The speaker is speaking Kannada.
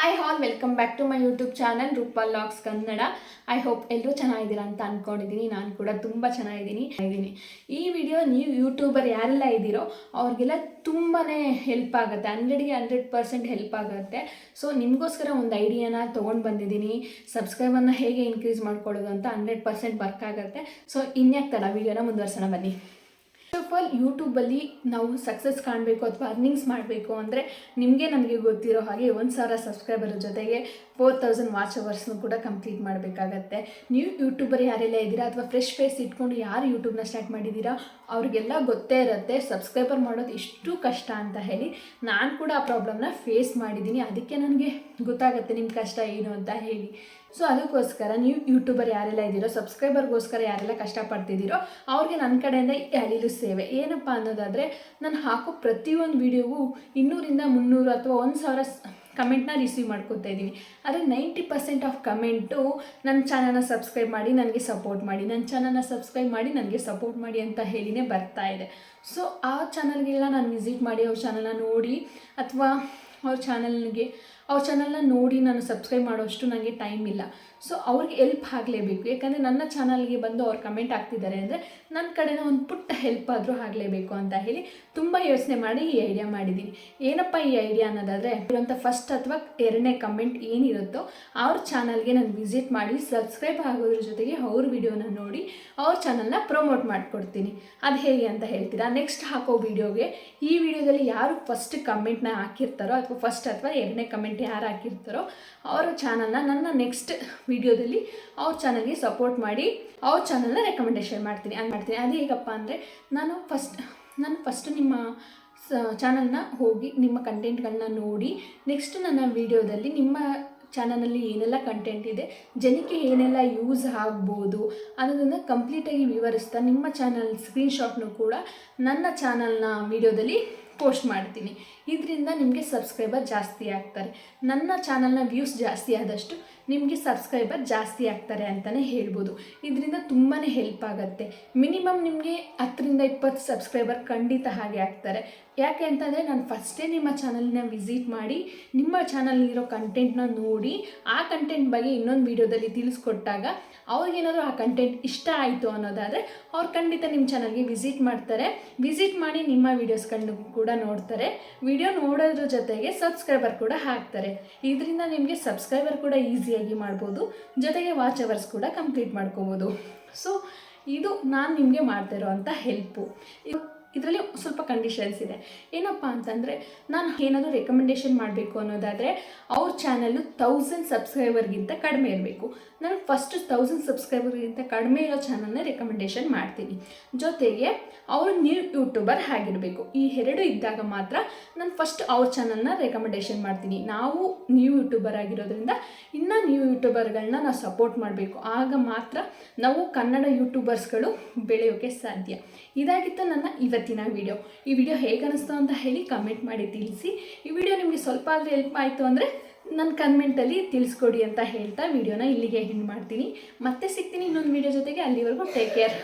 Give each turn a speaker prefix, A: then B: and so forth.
A: Hi all welcome back to my YouTube channel Roopa lux Kannada I hope ಎಲ್ಲರೂ ಚೆನ್ನಾಗಿದ್ದೀರಾ ಅಂತ ಅಂದ್ಕೊಂಡಿದ್ದೀನಿ ನಾನು ಕೂಡ ತುಂಬ ಚೆನ್ನಾಗಿದ್ದೀನಿ. ಇದ್ದೀನಿ ಈ ವಿಡಿಯೋ ನೀವು ಯೂಟ್ಯೂಬರ್ ಯಾರೆಲ್ಲ ಇದ್ದೀರೋ ಅವ್ರಿಗೆಲ್ಲ ತುಂಬಾ ಹೆಲ್ಪ್ ಆಗುತ್ತೆ. ಹಂಡ್ರೆಡ್ಗೆ ಹಂಡ್ರೆಡ್ ಪರ್ಸೆಂಟ್ ಹೆಲ್ಪ್ ಆಗುತ್ತೆ. ಸೊ ನಿಮಗೋಸ್ಕರ ಒಂದು ಐಡಿಯಾನ ತೊಗೊಂಡು ಬಂದಿದ್ದೀನಿ. ಸಬ್ಸ್ಕ್ರೈಬನ್ನು ಹೇಗೆ ಇನ್ಕ್ರೀಸ್ ಮಾಡ್ಕೊಳ್ಳೋದು ಅಂತ ಹಂಡ್ರೆಡ್ ಪರ್ಸೆಂಟ್ ವರ್ಕ್ ಆಗುತ್ತೆ. ಸೊ ಇನ್ಯಾಕೆ ತಡ? ವಿಡಿಯೋನ ಮುಂದುವರ್ಸೋಣ ಬನ್ನಿ. ಆಫ್ ಆಲ್ ಯೂಟ್ಯೂಬಲ್ಲಿ ನಾವು ಸಕ್ಸಸ್ ಕಾಣಬೇಕು ಅಥವಾ ಅರ್ನಿಂಗ್ಸ್ ಮಾಡಬೇಕು ಅಂದರೆ ನಿಮಗೆ ನನಗೆ ಗೊತ್ತಿರೋ ಹಾಗೆ ಒಂದು ಸಾವಿರ ಸಬ್ಸ್ಕ್ರೈಬರ್ ಜೊತೆಗೆ ಫೋರ್ ತೌಸಂಡ್ ವಾಚ್ ಅವರ್ಸ್ನು ಕೂಡ ಕಂಪ್ಲೀಟ್ ಮಾಡಬೇಕಾಗತ್ತೆ. ನೀವು ಯೂಟ್ಯೂಬರ್ ಯಾರೆಲ್ಲ ಇದ್ದೀರಾ ಅಥವಾ ಫ್ರೆಶ್ ಫೇಸ್ ಇಟ್ಕೊಂಡು ಯಾರು ಯೂಟ್ಯೂಬ್ನ ಸ್ಟಾರ್ಟ್ ಮಾಡಿದ್ದೀರಾ ಅವ್ರಿಗೆಲ್ಲ ಗೊತ್ತೇ ಇರುತ್ತೆ. ಸಬ್ಸ್ಕ್ರೈಬರ್ ಮಾಡೋದು ಇಷ್ಟು ಕಷ್ಟ ಅಂತ ಹೇಳಿ ನಾನು ಕೂಡ ಆ ಪ್ರಾಬ್ಲಮ್ನ ಫೇಸ್ ಮಾಡಿದ್ದೀನಿ. ಅದಕ್ಕೆ ನನಗೆ ಗೊತ್ತಾಗುತ್ತೆ ನಿಮ್ಮ ಕಷ್ಟ ಏನು ಅಂತ ಹೇಳಿ. ಸೊ ಅದಕ್ಕೋಸ್ಕರ ನೀವು ಯೂಟ್ಯೂಬರ್ ಯಾರೆಲ್ಲ ಇದ್ದೀರೋ ಸಬ್ಸ್ಕ್ರೈಬರ್ಗೋಸ್ಕರ ಯಾರೆಲ್ಲ ಕಷ್ಟಪಡ್ತಿದ್ದೀರೋ, ಅವ್ರಿಗೆ ನನ್ನ ಕಡೆಯಿಂದ ಅಳಿಲು ಸೇವೆ. ಏನಪ್ಪ ಅನ್ನೋದಾದರೆ, ನಾನು ಹಾಕೋ ಪ್ರತಿಯೊಂದು ವೀಡಿಯೋಗೂ ಇನ್ನೂರಿಂದ ಮುನ್ನೂರು ಅಥವಾ ಒಂದು ಸಾವಿರ ಕಮೆಂಟ್ನ ರಿಸೀವ್ ಮಾಡ್ಕೊತಾ ಇದ್ದೀನಿ. ಆದರೆ ನೈಂಟಿ ಪರ್ಸೆಂಟ್ ಆಫ್ ಕಮೆಂಟು ನನ್ನ ಚಾನಲ್ನ ಸಬ್ಸ್ಕ್ರೈಬ್ ಮಾಡಿ ನನಗೆ ಸಪೋರ್ಟ್ ಮಾಡಿ. ನನ್ನ ಚಾನಲ್ನ ಸಬ್ಸ್ಕ್ರೈಬ್ ಮಾಡಿ ನನಗೆ ಸಪೋರ್ಟ್ ಮಾಡಿ ಅಂತ ಹೇಳಿನೇ ಬರ್ತಾ ಇದೆ. ಸೊ ಆ ಚಾನಲ್ಗೆಲ್ಲ ನಾನು ವಿಸಿಟ್ ಮಾಡಿ, ಅವ್ರ ಚಾನಲ್ನ ನೋಡಿ, ಅಥವಾ ಅವ್ರ ಚಾನಲ್ಗೆ ಅವ್ರ ಚಾನಲ್ನ ನೋಡಿ ನಾನು ಸಬ್ಸ್ಕ್ರೈಬ್ ಮಾಡೋಷ್ಟು ನನಗೆ ಟೈಮ್ ಇಲ್ಲ. ಸೊ ಅವ್ರಿಗೆ ಹೆಲ್ಪ್ ಆಗಲೇಬೇಕು. ಯಾಕಂದರೆ ನನ್ನ ಚಾನಲ್ಗೆ ಬಂದು ಅವ್ರು ಕಮೆಂಟ್ ಆಗ್ತಿದ್ದಾರೆ ಅಂದರೆ ನನ್ನ ಕಡೆನ ಒಂದು ಪುಟ್ಟ ಹೆಲ್ಪ್ ಆದರೂ ಆಗಲೇಬೇಕು ಅಂತ ಹೇಳಿ ತುಂಬ ಯೋಚನೆ ಮಾಡಿ ಈ ಐಡಿಯಾ ಮಾಡಿದ್ದೀನಿ. ಏನಪ್ಪ ಈ ಐಡಿಯಾ ಅನ್ನೋದಾದರೆ ಇರುವಂಥ ಫಸ್ಟ್ ಅಥವಾ ಎರಡನೇ ಕಮೆಂಟ್ ಏನಿರುತ್ತೋ ಅವ್ರ ಚಾನಲ್ಗೆ ನಾನು ವಿಸಿಟ್ ಮಾಡಿ ಸಬ್ಸ್ಕ್ರೈಬ್ ಆಗೋದ್ರ ಜೊತೆಗೆ ಅವ್ರ ವಿಡಿಯೋನ ನೋಡಿ ಅವ್ರ ಚಾನಲ್ನ ಪ್ರಮೋಟ್ ಮಾಡಿಕೊಡ್ತೀನಿ. ಅದು ಹೇಗೆ ಅಂತ ಹೇಳ್ತೀರಾ? ನೆಕ್ಸ್ಟ್ ಹಾಕೋ ವಿಡಿಯೋಗೆ ಈ ವಿಡಿಯೋದಲ್ಲಿ ಯಾರು ಫಸ್ಟ್ ಕಮೆಂಟ್ನ ಹಾಕಿರ್ತಾರೋ ಅಥವಾ ಫಸ್ಟ್ ಅಥವಾ ಎರಡನೇ ಕಮೆಂಟ್ ಯಾರು ಹಾಕಿರ್ತಾರೋ ಅವರ ಚಾನಲ್ನ ನನ್ನ ನೆಕ್ಸ್ಟ್ ವಿಡಿಯೋದಲ್ಲಿ ಅವ್ರ ಚಾನಲ್ಗೆ ಸಪೋರ್ಟ್ ಮಾಡಿ ಅವ್ರ ಚಾನಲ್ನ ರೆಕಮೆಂಡೇಷನ್ ಮಾಡ್ತೀನಿ. ಹಂಗೆ ಮಾಡ್ತೀನಿ. ಅದು ಹೇಗಪ್ಪ ಅಂದರೆ ನಾನು ಫಸ್ಟ್ ನಾನು ಫಸ್ಟ್ ನಿಮ್ಮ ಚಾನಲ್ನ ಹೋಗಿ ನಿಮ್ಮ ಕಂಟೆಂಟ್ಗಳನ್ನ ನೋಡಿ ನೆಕ್ಸ್ಟ್ ನನ್ನ ವಿಡಿಯೋದಲ್ಲಿ ನಿಮ್ಮ ಚಾನಲಲ್ಲಿ ಏನೆಲ್ಲ ಕಂಟೆಂಟ್ ಇದೆ, ಜನಕ್ಕೆ ಏನೆಲ್ಲ ಯೂಸ್ ಆಗ್ಬೋದು ಅನ್ನೋದನ್ನು ಕಂಪ್ಲೀಟಾಗಿ ವಿವರಿಸ್ತಾ ನಿಮ್ಮ ಚಾನಲ್ ಸ್ಕ್ರೀನ್ಶಾಟ್ನು ಕೂಡ ನನ್ನ ಚಾನಲ್ನ ವಿಡಿಯೋದಲ್ಲಿ ಪೋಸ್ಟ್ ಮಾಡ್ತೀನಿ. ಇದರಿಂದ ನಿಮಗೆ ಸಬ್ಸ್ಕ್ರೈಬರ್ ಜಾಸ್ತಿ ಆಗ್ತಾರೆ. ನನ್ನ ಚಾನಲ್ನ ವ್ಯೂಸ್ ಜಾಸ್ತಿ ಆದಷ್ಟು ನಿಮಗೆ ಸಬ್ಸ್ಕ್ರೈಬರ್ ಜಾಸ್ತಿ ಆಗ್ತಾರೆ ಅಂತಲೇ ಹೇಳ್ಬೋದು. ಇದರಿಂದ ತುಂಬಾ ಹೆಲ್ಪ್ ಆಗುತ್ತೆ. ಮಿನಿಮಮ್ ನಿಮಗೆ ಹತ್ತರಿಂದ ಇಪ್ಪತ್ತು ಸಬ್ಸ್ಕ್ರೈಬರ್ ಖಂಡಿತ ಹಾಗೆ ಆಗ್ತಾರೆ. ಯಾಕೆ ಅಂತಂದರೆ ನಾನು ಫಸ್ಟೇ ನಿಮ್ಮ ಚಾನಲ್ನ ವಿಸಿಟ್ ಮಾಡಿ, ನಿಮ್ಮ ಚಾನಲ್ನಿರೋ ಕಂಟೆಂಟ್ನ ನೋಡಿ, ಆ ಕಂಟೆಂಟ್ ಬಗ್ಗೆ ಇನ್ನೊಂದು ವಿಡಿಯೋದಲ್ಲಿ ತಿಳಿಸ್ಕೊಟ್ಟಾಗ ಅವ್ರಿಗೇನಾದರೂ ಆ ಕಂಟೆಂಟ್ ಇಷ್ಟ ಆಯಿತು ಅನ್ನೋದಾದರೆ ಅವ್ರು ಖಂಡಿತ ನಿಮ್ಮ ಚಾನಲ್ಗೆ ವಿಸಿಟ್ ಮಾಡ್ತಾರೆ. ವಿಸಿಟ್ ಮಾಡಿ ನಿಮ್ಮ ವೀಡಿಯೋಸ್ಗಳನ್ನ ಕೂಡ ನೋಡ್ತಾರೆ. ವಿಡಿಯೋ ನೋಡೋದ್ರ ಜೊತೆಗೆ ಸಬ್ಸ್ಕ್ರೈಬರ್ ಕೂಡ ಹಾಕ್ತಾರೆ. ಇದರಿಂದ ನಿಮಗೆ ಸಬ್ಸ್ಕ್ರೈಬರ್ ಕೂಡ ಈಸಿಯಾಗಿ ಮಾಡ್ಬೋದು. ಜೊತೆಗೆ ವಾಚ್ ಅವರ್ಸ್ ಕೂಡ ಕಂಪ್ಲೀಟ್ ಮಾಡ್ಕೋಬೋದು. ಸೊ ಇದು ನಾನು ನಿಮಗೆ ಮಾಡ್ತಾ ಇರೋವಂಥ ಹೆಲ್ಪು ಇದರಲ್ಲಿ ಸ್ವಲ್ಪ ಕಂಡೀಷನ್ಸ್ ಇದೆ. ಏನಪ್ಪ ಅಂತಂದರೆ, ನಾನು ಏನಾದರೂ ರೆಕಮೆಂಡೇಷನ್ ಮಾಡಬೇಕು ಅನ್ನೋದಾದರೆ, ಅವ್ರ ಚಾನಲ್ಲು ತೌಸಂಡ್ ಸಬ್ಸ್ಕ್ರೈಬರ್ಗಿಂತ ಕಡಿಮೆ ಇರಬೇಕು. ನಾನು ಫಸ್ಟ್ ತೌಸಂಡ್ ಸಬ್ಸ್ಕ್ರೈಬರ್ಗಿಂತ ಕಡಿಮೆ ಇರೋ ಚಾನಲ್ನ ರೆಕಮೆಂಡೇಷನ್ ಮಾಡ್ತೀನಿ. ಜೊತೆಗೆ, ಅವರು ನ್ಯೂ ಯೂಟ್ಯೂಬರ್ ಆಗಿರಬೇಕು. ಈ ಎರಡು ಇದ್ದಾಗ ಮಾತ್ರ ನಾನು ಫಸ್ಟ್ ಅವ್ರ ಚಾನಲ್ನ ರೆಕಮೆಂಡೇಷನ್ ಮಾಡ್ತೀನಿ. ನಾವು ನ್ಯೂ ಯೂಟ್ಯೂಬರ್ ಆಗಿರೋದ್ರಿಂದ ಇನ್ನೂ ನ್ಯೂ ಯೂಟ್ಯೂಬರ್ಗಳನ್ನ ನಾವು ಸಪೋರ್ಟ್ ಮಾಡಬೇಕು. ಆಗ ಮಾತ್ರ ನಾವು ಕನ್ನಡ ಯೂಟ್ಯೂಬರ್ಸ್ಗಳು ಬೆಳೆಯೋಕ್ಕೆ ಸಾಧ್ಯ. ಇದಾಗಿತ್ತು ನನ್ನ ಇವತ್ತಿನ ವಿಡಿಯೋ ಈ ವಿಡಿಯೋ ಹೇಗೆ ಅನಿಸ್ತು ಅಂತ ಹೇಳಿ ಕಮೆಂಟ್ ಮಾಡಿ ತಿಳಿಸಿ. ಈ ವಿಡಿಯೋ ನಿಮಗೆ ಸ್ವಲ್ಪ ಆದರೂ ಹೆಲ್ಪ್ ಆಯಿತು ಅಂದರೆ ನನ್ನ ಕಮೆಂಟಲ್ಲಿ ತಿಳಿಸ್ಕೊಡಿ ಅಂತ ಹೇಳ್ತಾ ವಿಡಿಯೋನ ಇಲ್ಲಿಗೆ ಹೆಣ್ಣು ಮಾಡ್ತೀನಿ. ಮತ್ತೆ ಸಿಗ್ತೀನಿ ಇನ್ನೊಂದು ವಿಡಿಯೋ ಜೊತೆಗೆ. ಅಲ್ಲಿವರೆಗೂ ಟೇಕ್ ಕೇರ್